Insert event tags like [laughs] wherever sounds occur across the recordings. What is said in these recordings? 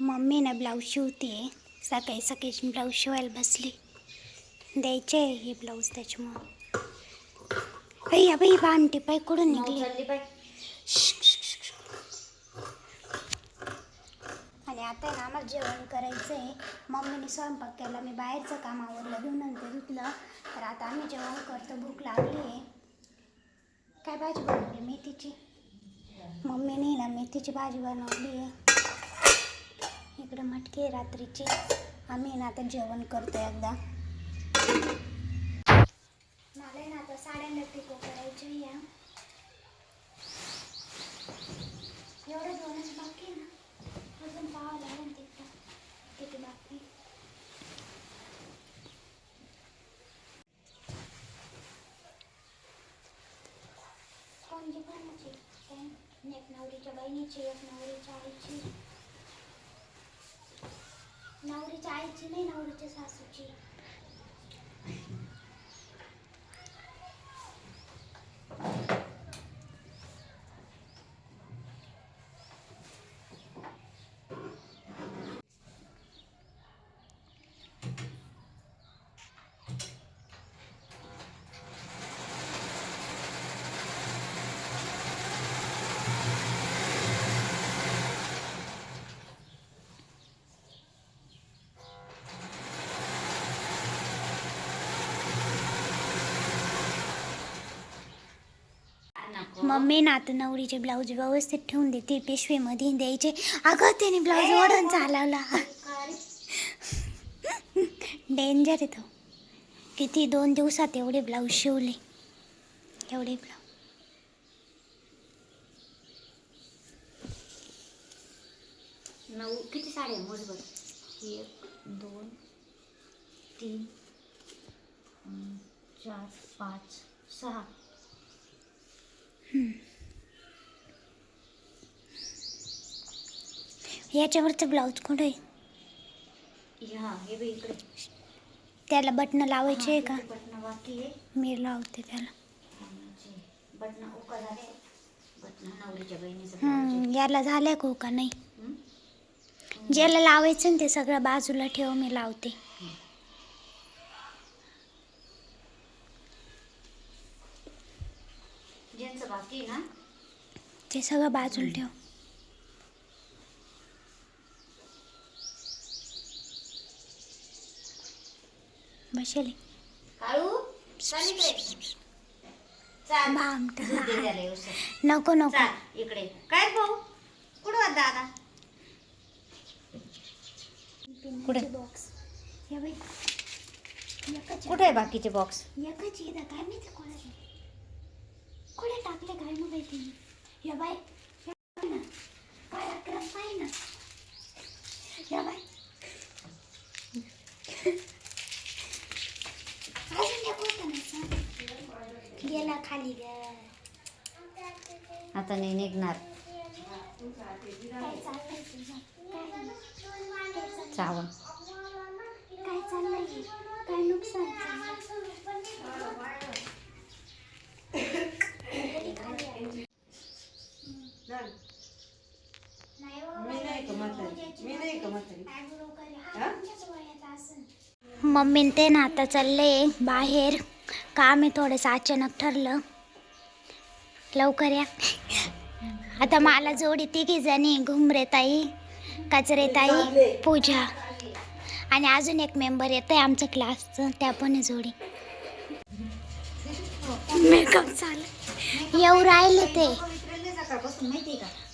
Mummy ना blouse शिवते. सकाळी सकाळी ब्लाऊज शिवायला बसली. द्यायचे आहे हे ब्लाऊज त्याच्यामुळं. बाई बाई बांधते पाय कुठून निघली? आणि आता आहे ना आम्हाला जेवण करायचं आहे मम्मीने स्वयंपाक केला. मी बाहेरचं काम आवरलं. घेऊन नंतर धुतलं तर आता आम्ही जेवण करतो. भूक लागली आहे. काय भाजी बनवली? मेथीची. मम्मीने ना मेथीची भाजी बनवली आहे. इकडं मटकी रात्रीचे रात्रीची. आम्ही ना आता जेवण करतो एकदा. मला ना आता साड्यांना पिको करायची या एवढं दोनच बाकी आहे ना. अजून पाहावं लागेल तिथं. किती बाकी कोणती पण काय? एक नवरीच्या बहिणीची एक नवरीच्या आईची नवरीच्या आईची नाही नवरीच्या सासूची. नको आता नवरीचे ब्लाऊज व्यवस्थित ठेवून देते पिशवीमध्ये द्यायचे. अगं त्याने ब्लाऊज ओढून चालवला. डेंजर आहे तो. किती दोन दिवसात एवढे ब्लाऊज शिवले. एवढे ब्लाऊज. नऊ किती साड्या मोजबर एक दोन तीन चार पाच सहा. याच्यावरचं ब्लाऊज कुठं आहे? ह्या हे बी इकडे. त्याला बटणं लावायचे आहे का? बटन बाकी आहे. मी लावते त्याला. बटन उका झाले. बटन नवरीच्या बहिणीचं. हम्म, याला झालंय का का नाही. हं? ज्याला लावायचं ना ते सगळं बाजूला ठेव मी लावते. ज्यांचं बाकी आहे ना? ते सगळं बाजूला ठेव. बसेल. काळू चाल इकडे. चाल. भामटा. दूध [laughs] दे त्याला व्यवस्थित. नको नको. चाल इकडे. काय भाऊ? कुठं होता दादा? कुठे? बॉक्स या बाई. एकच. कुठे आहे बाकीचे बॉक्स एकच येतं काय माहिती कोणाचे? कोणी टाकले काय मग माहिती या बाई या बाई ना. काय अक्रम पाय ना. या गेला खाली ग. आता नाही निघणार. काय चाललंय काय काय मम्मी ते ना आता चालले बाहेर. काम आहे थोडंसं अचानक ठरलं. लवकर या. आता मला जोडी तिघी जणी घुमरे ताई कचरे ताई पूजा. आणि अजून एक मेंबर येत आहे आमच्या क्लासचं त्या पण जोडी. मेकअप चालू येऊ राहिले ते.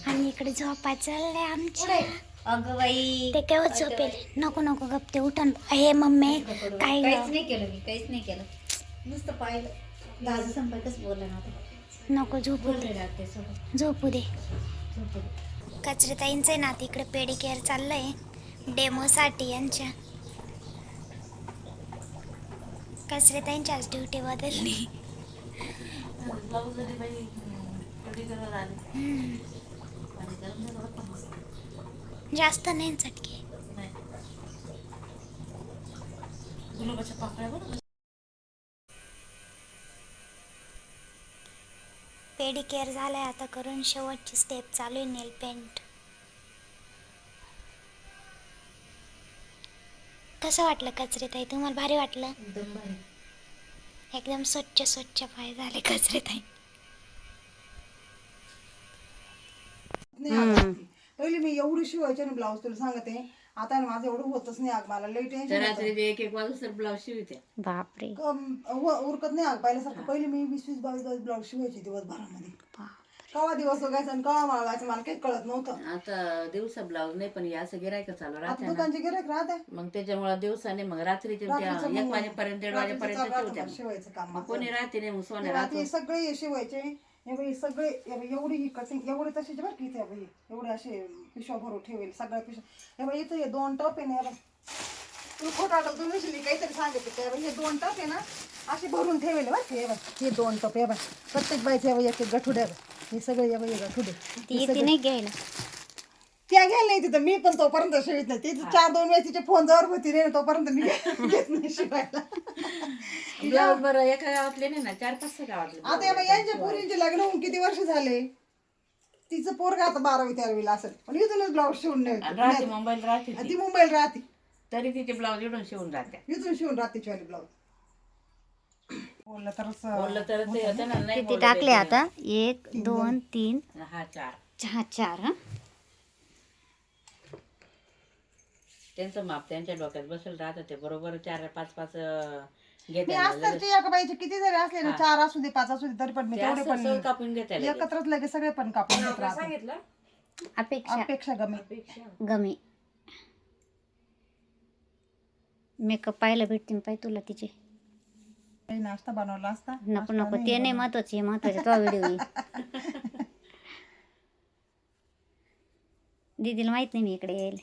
आणि इकडे झोपा चालले आमचे अगं बाई. ते केव्हा झोपेल? नको नको गप ते उठन. हे मम्मी काय काहीच? नाही केलं मी काहीच नाही केलं. नुसतं पाहिलं. दादा संपर्कच बोलला ना नको झोपू दे. झोपू दे. झोपू कचरेताईंचं आहे ना तिकडे पेडिकेअर चाललंय. डेमोसाठी यांच्या. कचरेताईंची आज ड्युटी बदलली हम्म. जास्त नाही चटके. पेडिकेअर झालंय आता करून शेवटची स्टेप चालू आहे नेल पेंट कसं वाटलं कचरेताई? तुम्हाला भारी वाटलं? एकदम भारी. एकदम स्वच्छ स्वच्छ पाय झाले आग लागली. पहिले मी एवढी शिवायचे ना ब्लाऊज तुला सांगते आता ना माझं एवढं होतच नाही आग मला लई टेन्शन रात्री ते एक एक वाजता ब्लाऊज शिवते. बापरे. उरकत नाही आग पाहिल्यासारखं. पहिले मी वीस वीस बावीस बावीस ब्लाऊज शिवायचे दिवसभरामध्ये. कवा दिवस उगायचा आणि कवा माळवायचं मला काही कळत नव्हतं. आता दिवसा ब्लाऊज नाही पण हे असं गिरायक चालू आता राहते ना. दुकानचे गिरायक राहते. मग त्याच्यामुळे दिवसाने मग रात्रीचे त्या रात्रीचं एक मग- वाजेपर्यंत दीड रात्रीचं वाजेपर्यंत चालू राहतं शिवत्या मला शिवायचं काम मग माझं. कोणी राहते नाही मग सोन्या तेव्हा राहतो. ते सगळे हे शिवायचे. हे बाई सगळे हे बाई एवढी ही कटिंग एवढे तसेच बरं की ते बाई. एवढे असे पिशव्या भरून ठेवेल सगळ्या पिशव्या. हे बाई इथं हे दोन टप आहे ना बाई. तुला खोटं आठवत तू नसली काहीतरी सांगितलं ते बाई हे दोन टप आहे ना असे भरून ठेवेल बरं का हे बाई. हे दोन टप हे बाई. प्रत्येक बाईचे हे बाई एक एक गठुडे आहे बाई. हे सगळे हे बाई गठुडे ती येते नाही घ्यायला. त्या घ्यायला नाही तिथं. मी पण तोपर्यंत शिवित नाही. तिथे चार दोन वेळेस तिचे फोन जवळ होती रे तोपर्यंत मी [laughs] घेत नाही शिवायला. ब्लाऊज बरं एका गावातले नाही ना चार पाच सहा गावातले आता या बाई यांच्या पोरींचे लग्न होऊन किती वर्ष झाले? तिचं पोरगा आता बारावी तेरावीला असेल. पण इथूनच ब्लाऊज शिवून नाही आणि राहते मुंबईला राहते ती. ती मुंबईला राहते. तरी तिचे ब्लाऊज इडून शिवून राहते इथून शिवून राहते वाली ब्लाऊज बोललं तरच बोललं तर ते होतं ना नाही किती बोललं टाकले आता? एक दोन तीन. हा चार. चहा चार हा? त्यांचं माप त्यांच्या डोक्यात बसेल राहतं ते बरोबर चार पाच पाच अं, मी घेते अस्तरचे एका बाईचे किती जरी असले ना चार असू दे पाच असू दे तरी पण मी तेवढे असं पण सहज कापून घेते. एकत्रच लगे सगळे पण कापून घेत राहते अपेक्षा. अपेक्षा गमे. गमे. मेकअप पाहायला भेटतील पाय तुला तिचे. काही नाश्ता बनवला असता? नको नको. ते नाही महत्त्वाचे महत्त्वाचे. तो व्हिडिओ [laughs] दीदीला माहीत नाही मी इकडे येईल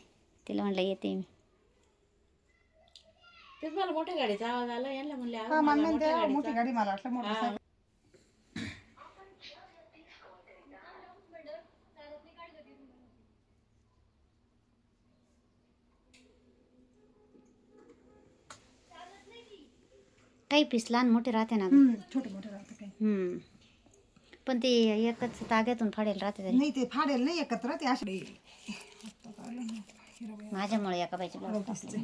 तिला म्हणलं येते मी. तेच मला मोठ्या गाडीचा आवाज आला. यांना म्हणले आवाज हा मला मान्य मोठ्या द्या गाडीचा. मोठी गाडी मला वाटलं मोटर काही पीस लहान मोठे राहते ना छोटे मोठे राहतं काही. हम्म. पण ते एकच ताग्यातून फाडेल राहते तरी. नाही ते फाडेल नाही एकत्र ते असे. माझ्यामुळे एका बाईचे ब्लाऊज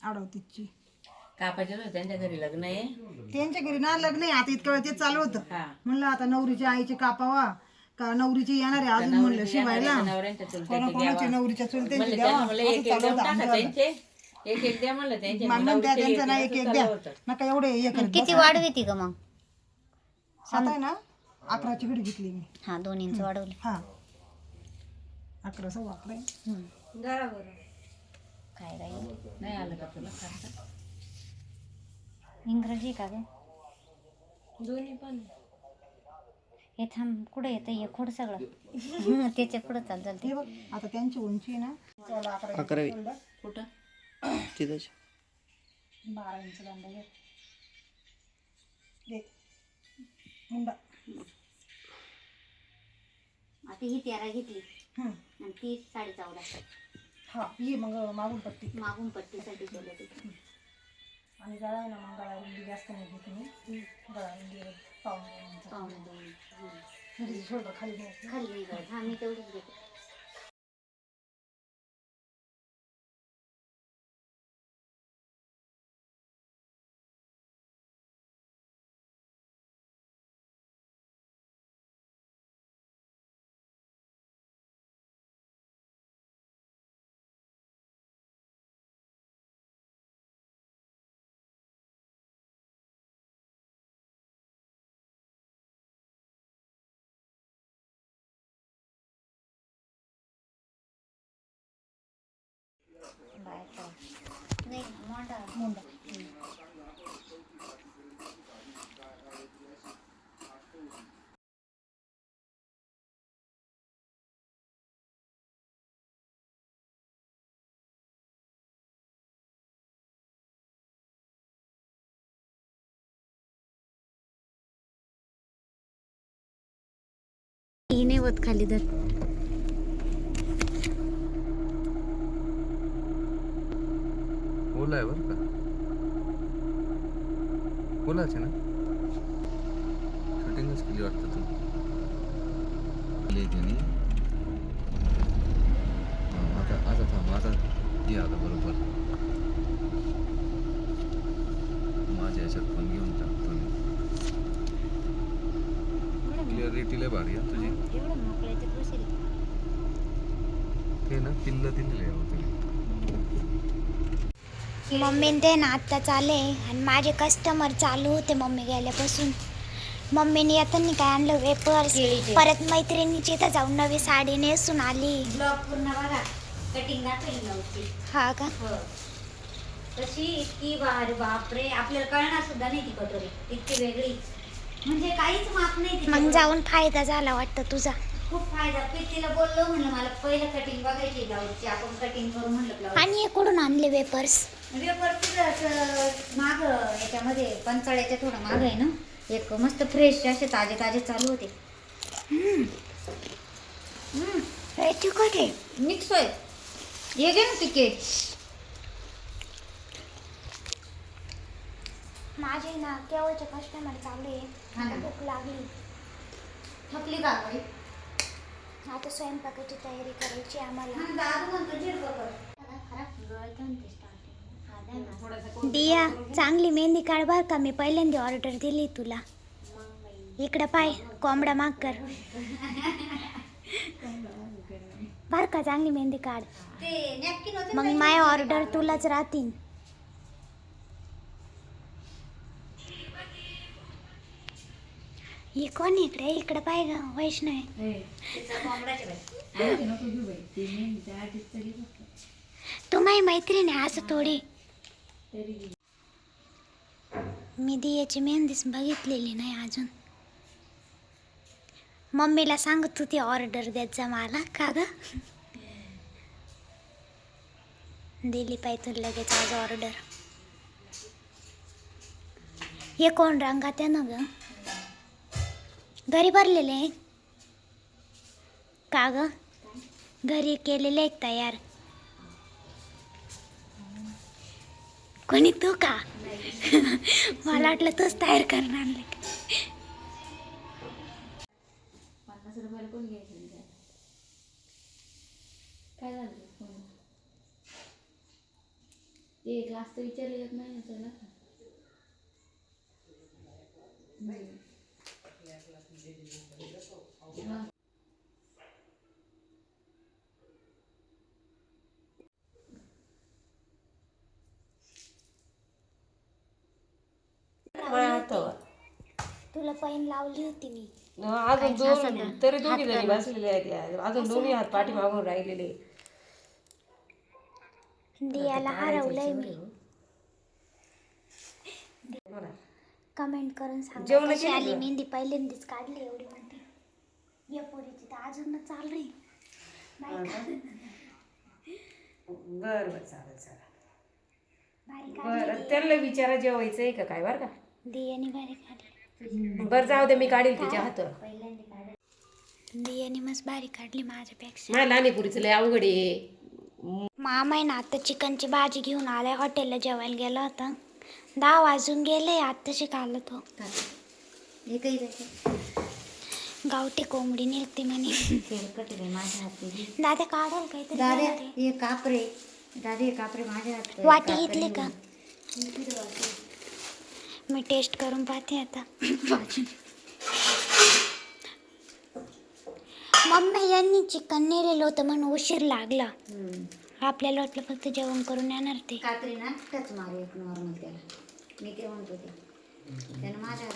अडवतीची कापायचे होते त्यांच्या घरी लग्न आहे. त्यांच्या घरी ना लग्न आहे. आता इतकं वेळ ते चालू होतं. हा. म्हणलं आता नवरीच्या आईचे कापावा. का नवरीची येणार आहे अजून म्हणलं शिवायला. नवऱ्यांच्या चुलत्याचे कोणाकोणाची द्यावा. नवरीच्या चुलत्यांची म्हणलं द्यावा त्यांना म्हणलं असं एक एक चालू देऊन होतं. टाका आमचं. त्यांचे. एक एक द्या म्हणलं त्यांचे. नवरीचे ना एक एक एक द्या. होतं. नका एवढे हे करत किती वाढवी ती ग मग? आता आहे ना अकराची घडी घेतली मी. हा दोन इंच वाढवले. हा. अकरा सव्वा अकरा आहे. काय राहील नाही आलं का तुला? सांगता? इंग्रजी का ग? दोन्ही पण. हे थांब कुठं येतं हे खोड सगळं. हं, [laughs] त्याच्या पुढं चाल चालते. हे बघ आता त्यांची उंची आहे ना चला अकरा अकरावी. कुठं? तिथंच. बारा इंच. मुंडा आता ही तेरा घेतली. आणि ती साडे चौदा हा ही मग मागून पट्टी. मागून पट्टीसाठी केलं ते. आणि गळा आहे ना मग गळा रुंदी जास्त नाही घेत मी. गळा रुंदी इंच. पाहुणे दोन. म्हणजे shoulder खाली खाली हा मी तेवढीच घेते. खाली धर. ओला आहे बरं का? आहे ना? शूटिंगच केली वाटतं तू केली त्यांनी आता आता थांब आता ये आता बरोबर. त्याच्यात पण घेऊन टाकतो मी क्लिअरिटी लय भारी आहे तुझी. ते ना पिल्ल दिलेले आहे तुम्ही. मम्मीन ते ना आत्ताच आले आणि माझे कस्टमर चालू होते मम्मी गेल्यापासून. मम्मीने येताना काय आणलं वेपर्स केळीचे. परत मैत्रिणीची इथं जाऊन नवी साडी नेसून आली. ब्लॉग पूर्ण बघा. कटिंग दाखवली नव्हती. हा का? हो. तशी इतकी बाहेर बापरे. आपल्याला कळणार सुद्धा नाही ती कटोरी इतकी वेगळी. म्हणजे काहीच माप नाही मग. जाऊन फायदा झाला वाटतं तुझा. खूप फायदा. प्रीतीला बोललो म्हणलं मला पहिलं कटिंग बघायची ब्लाऊजची. आपण कटिंग करू म्हणलं ब्लाऊज. आणि हे कुठून आणले वेपर्स पेपर तुझं माग याच्यामध्ये पंचाळ्याच्या थोडं माग आहे ना? एक मस्त फ्रेश असे ताजे ताजे चालू होते. तिखट आहे. मिक्स होय. ये घे ना पिके माझे ना केवळचे कस्टमर चालू हा आहे ना. भूक लागली. थकली का बाई? आता स्वयंपाकाची तयारी करायची आम्हाला. द्या चांगली मेहंदी काढ बर का. मी पहिल्यांदा ऑर्डर दिली तुला. इकडं पाय कोंबडा माग कर. बर का चांगली मेहंदी काढ. ते नॅपकिन होते मग माय ऑर्डर तुलाच राहतील. ही कोण इकडे? इकडे पाय ग वैष्णव. तू माझी मैत्रीण आहे असं थोडी. मी दियाची मेहंदीच बघितलेली नाही अजून. मम्मीला सांगत होती ऑर्डर देत जा मला. का ग? दिली पाहिजे लगेच आज ऑर्डर. हे कोण रंगात आहे ना ग? घरी भरलेले आहे का ग? घरी केलेले आहेत तयार. कोणी तू का? [laughs] मला वाटलं तूच तयार करणार आणलं पन्नास रुपयाला कोण घ्यायचं काय झालं ते फोन? ते ग्लास तर विचारले नाही त्याला हा. तुला पैन लावली होती मी. अजून दोन तरी दोघी जणी बसलेले आहेत या. अजून दोन्ही हात पाठीमागून राहिलेले दियाला हरवलंय मी. कमेंट करून सांग. जेवणं कशी केली आली? मेहंदी? पहिल्यांदाच काढली एवढी मोठी. या पोरीची तर अजून चाल रही बर बर चालेल चालेल. बर त्यांना विचारा जेवायचं आहे का काय बरं का? दियाने भारी काढली. बरं जाऊ दे मी काढील तिच्या हातावर. दियाने मस्त भारी काढली माझ्यापेक्षा. माझ्या लहानी पुरीचं लय अवघड आहे. मामा आहे ना आता चिकनची भाजी घेऊन आलाय हॉटेलला जेवायला गेला होता. दहा वाजून गेले आत्ताशी खाल्लं तो. गावठी कोंबडी निघते म्हणे. तेलकट माझ्या हाती दादा काढाल काहीतरी. हे कापरे. दादे हे कापरे माझ्या हात वाटी घेतली का? मी टेस्ट करून पाहते आता। मम्मी यांनी चिकन नेलेलं होतं म्हणून उशीर लागला. आपल्याला वाटलं फक्त जेवण करून येणार ते. कात्री ना टच मारू एक नॉर्मल त्याला. मी ते म्हणत होते. त्यानं माझ्या